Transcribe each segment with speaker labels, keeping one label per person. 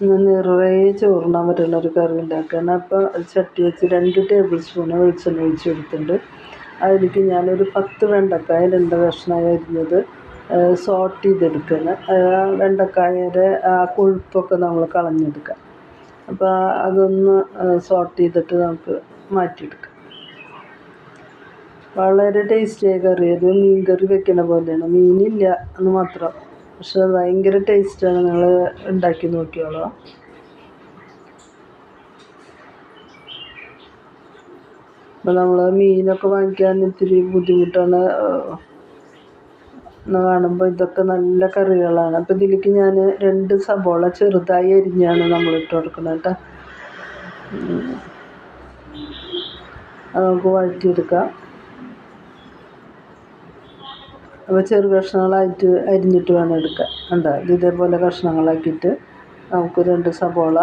Speaker 1: നിറയെ ചോറുണ്ണാൻ പറ്റുന്ന ഒരു കറി ഉണ്ടാക്കുകയാണ് അപ്പോൾ ചട്ടി വെച്ച് രണ്ട് ടേബിൾ സ്പൂണ് വെളിച്ചെണ്ണ ഒഴിച്ച് കൊടുത്തിട്ടുണ്ട്. അതിലേക്ക് ഞാനൊരു പത്ത് വെണ്ടക്കായ രണ്ട് കഷ്ണമായി അരിഞ്ഞത് സോട്ട് ചെയ്തെടുക്കുന്നത് വെണ്ടക്കായയുടെ ആ കൊഴുപ്പൊക്കെ നമ്മൾ കളഞ്ഞെടുക്കാം. അപ്പോൾ അതൊന്ന് സോട്ട് ചെയ്തിട്ട് നമുക്ക് മാറ്റിയെടുക്കാം. വളരെ ടേസ്റ്റിയായ കറി. അത് മീൻ കറി വെക്കണ പോലെയാണ്. മീനില്ല എന്ന് മാത്രം. പക്ഷെ ഭയങ്കര ടേസ്റ്റാണ് നിങ്ങൾ ഉണ്ടാക്കി നോക്കിയോളൂ. അപ്പോൾ നമ്മൾ മീനൊക്കെ വാങ്ങിക്കാൻ ഇത്തിരി ബുദ്ധിമുട്ടാണ് എന്ന് കാണുമ്പോൾ ഇതൊക്കെ നല്ല കറികളാണ്. അപ്പോൾ ഇതിലേക്ക് ഞാൻ രണ്ട് സബോള ചെറുതായി അരിഞ്ഞാണ് നമ്മൾ ഇട്ട് കൊടുക്കുന്നത് കേട്ടോ. അത് നമുക്ക് വഴറ്റിയെടുക്കാം. അപ്പോൾ ചെറു കഷ്ണങ്ങളായിട്ട് അരിഞ്ഞിട്ട് വേണം എടുക്കാൻ. ഇത് ഇതേപോലെ കഷ്ണങ്ങളാക്കിയിട്ട് നമുക്ക് രണ്ട് സബോള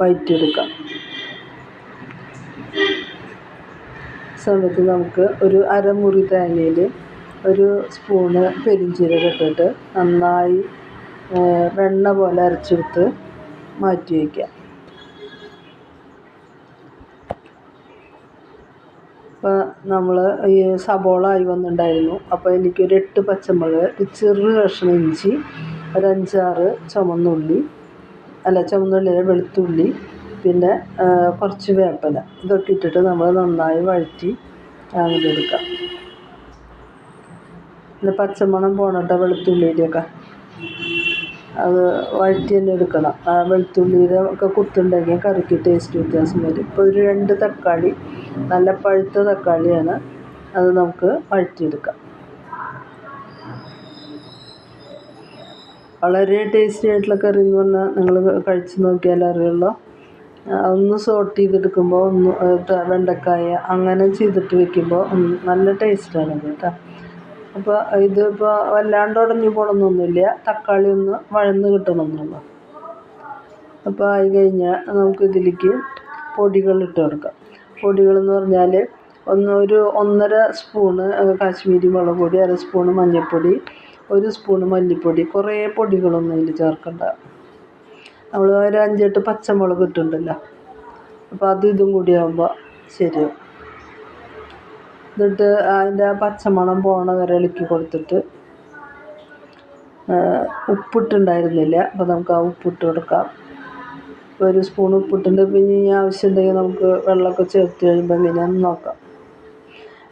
Speaker 1: വഴറ്റിയെടുക്കാം സമയത്ത് നമുക്ക് ഒരു അരമുറി തേങ്ങയിൽ ഒരു സ്പൂണ് പെരിഞ്ചീരകം ഇട്ടിട്ട് നന്നായി വെണ്ണ പോലെ അരച്ചെടുത്ത് മാറ്റി വയ്ക്കാം. അപ്പോൾ നമ്മൾ ഈ സബോള ആയി വന്നിട്ടുണ്ടായിരുന്നു അപ്പോൾ എനിക്കൊരു എട്ട് പച്ചമുളക് ഒരു ചെറു കഷ്ണം ഇഞ്ചി ഒരു അഞ്ചാറ് ചുമന്നുള്ളി അല്ല ചുമന്നുള്ളി വെളുത്തുള്ളി പിന്നെ കുറച്ച് വേപ്പില. ഇതൊക്കെ ഇട്ടിട്ട് നമ്മൾ നന്നായി വഴറ്റി അങ്ങനെ എടുക്കാം പിന്നെ പച്ചമണം പോകണട്ടോ വെളുത്തുള്ളിയുടെയൊക്കെ. അത് വഴറ്റി തന്നെ എടുക്കണം. ആ വെളുത്തുള്ളിയുടെ ഒക്കെ കുത്തുണ്ടെങ്കിൽ കറിക്ക് ടേസ്റ്റ് വ്യത്യാസം വരും. ഇപ്പോൾ ഒരു രണ്ട് തക്കാളി നല്ല പഴുത്ത തക്കാളിയാണ്. അത് നമുക്ക് വഴറ്റിയെടുക്കാം. വളരെ ടേസ്റ്റി ആയിട്ടുള്ള കറി എന്ന് പറഞ്ഞാൽ നിങ്ങൾ കഴിച്ച് നോക്കിയാലേ അറിയുള്ളൂ. ഒന്ന് സോട്ട് ചെയ്തെടുക്കുമ്പോൾ ഒന്ന് വെണ്ടക്കായ അങ്ങനെ ചെയ്തിട്ട് വെക്കുമ്പോൾ നല്ല ടേസ്റ്റാണ് കേട്ടോ. അപ്പോൾ ഇതിപ്പോൾ വല്ലാണ്ട് ഉടഞ്ഞു പോകണമെന്നൊന്നുമില്ല തക്കാളി ഒന്ന് വഴന്ന് കിട്ടണമെന്നുള്ളൂ അപ്പോൾ ആയി കഴിഞ്ഞാൽ നമുക്ക് ഇതിലേക്ക് പൊടികൾ ഇട്ട് കൊടുക്കാം. പൊടികളെന്ന് പറഞ്ഞാൽ ഒന്ന് ഒരു ഒന്നര സ്പൂണ് കാശ്മീരി മുളക് പൊടി അര സ്പൂണ് മഞ്ഞൾപ്പൊടി ഒരു സ്പൂണ് മല്ലിപ്പൊടി കുറേ പൊടികളൊന്നും ഇതിൽ ചേർക്കണ്ട. നമ്മൾ ഒരു അഞ്ചെട്ട് പച്ചമുളക് ഇട്ടിട്ടുണ്ടല്ലോ. അപ്പോൾ അത് ഇതും കൂടി ആകുമ്പോൾ ശരിയാവും. എന്നിട്ട് അതിന്റെ ആ പച്ചമണം പോണ വരെ ഇളക്കി കൊടുത്തിട്ട് ഉപ്പിട്ടുണ്ടായിരുന്നില്ല. അപ്പോൾ നമുക്ക് ആ ഉപ്പിട്ട് കൊടുക്കാം. ഒരു സ്പൂൺ ഉപ്പിട്ടുണ്ട്. പിന്നെ ഇനി ആവശ്യമുണ്ടെങ്കിൽ നമുക്ക് വെള്ളമൊക്കെ ചേർത്ത് കഴിയുമ്പോൾ എങ്ങനെയാണെന്ന് നോക്കാം.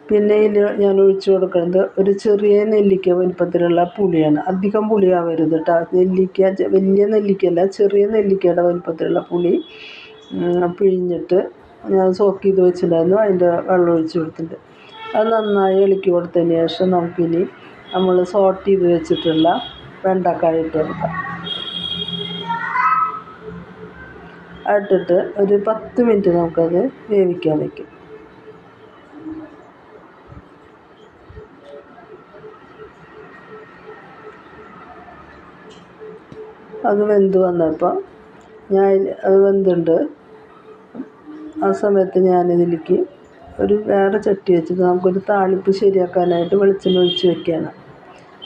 Speaker 1: പിന്നെ ഇതിൽ ഞാൻ ഒഴിച്ചു കൊടുക്കുന്നത് ഒരു ചെറിയ നെല്ലിക്ക വലിപ്പത്തിലുള്ള പുളിയാണ്. അധികം പുളിയാവരുത് കേട്ടോ. നെല്ലിക്ക വലിയ നെല്ലിക്കയല്ല ചെറിയ നെല്ലിക്കയുടെ വലിപ്പത്തിലുള്ള പുളി പിഴിഞ്ഞിട്ട് ഞാൻ സോക്ക് ചെയ്ത് വെച്ചിട്ടുണ്ടായിരുന്നു. അതിന്റെ വെള്ളം ഒഴിച്ച് കൊടുത്തിട്ടുണ്ട്. അത് നന്നായി ഇളക്കി കൊടുത്തതിന് ശേഷം നമുക്കിനി നമ്മൾ സോട്ട് ചെയ്ത് വെച്ചിട്ടുള്ള വെണ്ടക്കായ ഇട്ട് കൊടുക്കാം. ഇട്ടിട്ട് ഒരു പത്ത് മിനിറ്റ് നമുക്കത് വേവിക്കാൻ വയ്ക്കും അത് വെന്ത് വന്നപ്പോൾ ഞാൻ അത് വെന്തുണ്ട്. ആ സമയത്ത് ഞാനിതിലേക്ക് ഒരു വേറെ ചട്ടി വെച്ചിട്ട് നമുക്കൊരു താളിപ്പ് ശരിയാക്കാനായിട്ട് വെളിച്ചെണ്ണ ഒഴിച്ച് വെക്കുകയാണ്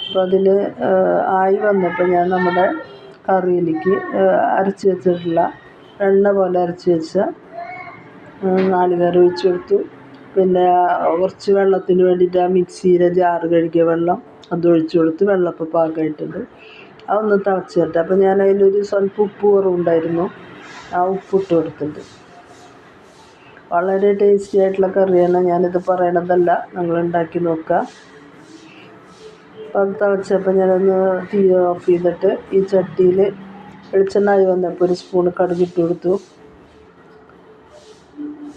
Speaker 1: അപ്പോൾ അതിൽ ആയി വന്നപ്പോൾ ഞാൻ നമ്മുടെ കറിയിലേക്ക് അരച്ച് വെച്ചിട്ടുള്ള എണ്ണ പോലെ അരച്ച് വെച്ച നാളികേരം ഒഴിച്ച് കൊടുത്തു. പിന്നെ കുറച്ച് വെള്ളത്തിന് വേണ്ടിയിട്ട് ആ മിക്സിയിലെ ജാറ് കഴുകിയ വെള്ളം അത് ഒഴിച്ച് കൊടുത്ത്. വെള്ളപ്പം പാകമായിട്ടുണ്ട്. അതൊന്ന് തിളച്ച് വരട്ടെ. അപ്പോൾ ഞാൻ അതിലൊരു സ്വല്പം ഉപ്പ് കുറവുണ്ടായിരുന്നു. ആ ഉപ്പ് ഇട്ട് കൊടുത്തിട്ടുണ്ട്. വളരെ ടേസ്റ്റി ആയിട്ടുള്ള കറിയാണ്. ഞാനിത് പറയണതല്ല. നിങ്ങൾ ഉണ്ടാക്കി നോക്കുക. അപ്പം തിളച്ചപ്പോൾ ഞാനൊന്ന് തീ ഓഫ് ചെയ്തിട്ട് ഈ ചട്ടിയിൽ വെളിച്ചെണ്ണ ആയി വന്നപ്പോൾ ഒരു സ്പൂണ് കടുകിട്ട് കൊടുത്തു.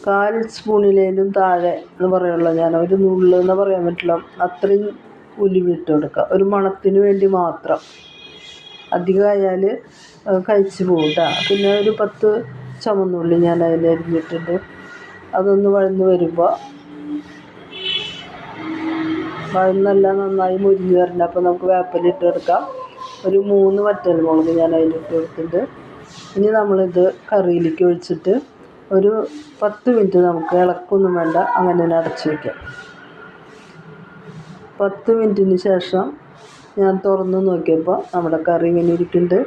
Speaker 1: കാൽ സ്പൂണിലേലും താഴെ എന്ന് പറയുള്ളൂ. ഞാൻ ഒരു നുള്ള് എന്ന് പറയാൻ പറ്റില്ല. അത്രയും ഉലുവിട്ട് കൊടുക്കുക. ഒരു മണത്തിന് വേണ്ടി മാത്രം. അധികമായാൽ കഴിച്ച് പോകട്ടോ കേട്ടോ പിന്നെ ഒരു പത്ത് ചുമന്നുള്ളി ഞാൻ അതിൽ അരിഞ്ഞിട്ടുണ്ട്. അതൊന്ന് വഴന്ന് വരുമ്പോൾ വഴന്നെല്ലാം നന്നായി മുരിഞ്ഞ് വരണം അപ്പോൾ നമുക്ക് വേപ്പില ഇട്ട് കൊടുക്കാം. ഒരു മൂന്ന് വറ്റൽ വറ്റൽമുളക് ഞാൻ അതിലിട്ട് കൊടുത്തിട്ടുണ്ട്. ഇനി നമ്മളിത് കറിയിലേക്ക് ഒഴിച്ചിട്ട് ഒരു പത്ത് മിനിറ്റ് നമുക്ക് ഇളക്കൊന്നും വേണ്ട. അങ്ങനെ തന്നെ അടച്ച് വയ്ക്കാം പത്ത് മിനിറ്റിന് ശേഷം ഞാൻ തുറന്ന് നോക്കിയപ്പോൾ നമ്മുടെ കറി ഇങ്ങനെ ഇരിക്കുന്നുണ്ട്.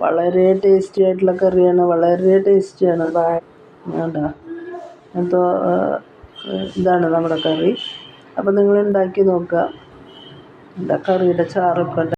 Speaker 1: വളരെ ടേസ്റ്റി ആയിട്ടുള്ള കറിയാണ്. വളരെ ടേസ്റ്റിയാണ്. വേണ്ട. എന്തോ ഇതാണ് നമ്മുടെ കറി. അപ്പോൾ നിങ്ങൾ ഉണ്ടാക്കി നോക്കുക? എന്താ കറിയുടെ ചാറൊക്കെ